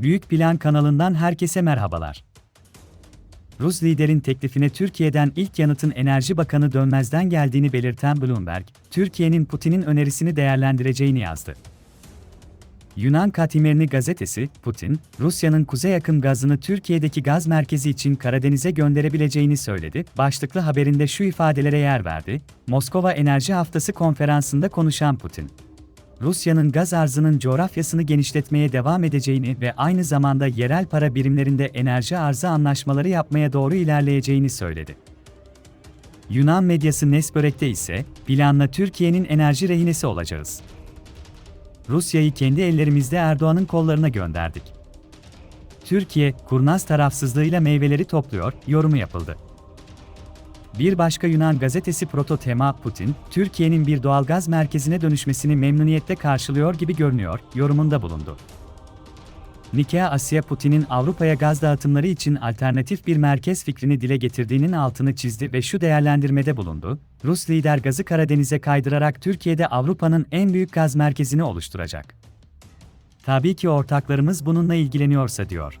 Büyük Plan kanalından herkese merhabalar. Rus liderin teklifine Türkiye'den ilk yanıtın Enerji Bakanı Dönmez'den geldiğini belirten Bloomberg, Türkiye'nin Putin'in önerisini değerlendireceğini yazdı. Yunan Katimerini gazetesi, Putin, Rusya'nın kuzey akım gazını Türkiye'deki gaz merkezi için Karadeniz'e gönderebileceğini söyledi. Başlıklı haberinde şu ifadelere yer verdi. Moskova Enerji Haftası konferansında konuşan Putin, Rusya'nın gaz arzının coğrafyasını genişletmeye devam edeceğini ve aynı zamanda yerel para birimlerinde enerji arzı anlaşmaları yapmaya doğru ilerleyeceğini söyledi. Yunan medyası Nesbörek'te ise, planla Türkiye'nin enerji rehinesi olacağız. Rusya'yı kendi ellerimizde Erdoğan'ın kollarına gönderdik. Türkiye, kurnaz tarafsızlığıyla meyveleri topluyor, yorumu yapıldı. Bir başka Yunan gazetesi Prototema Putin, Türkiye'nin bir doğalgaz merkezine dönüşmesini memnuniyetle karşılıyor gibi görünüyor, yorumunda bulundu. Nikea Asya Putin'in Avrupa'ya gaz dağıtımları için alternatif bir merkez fikrini dile getirdiğinin altını çizdi ve şu değerlendirmede bulundu. Rus lider gazı Karadeniz'e kaydırarak Türkiye'de Avrupa'nın en büyük gaz merkezini oluşturacak. Tabii ki ortaklarımız bununla ilgileniyorsa diyor.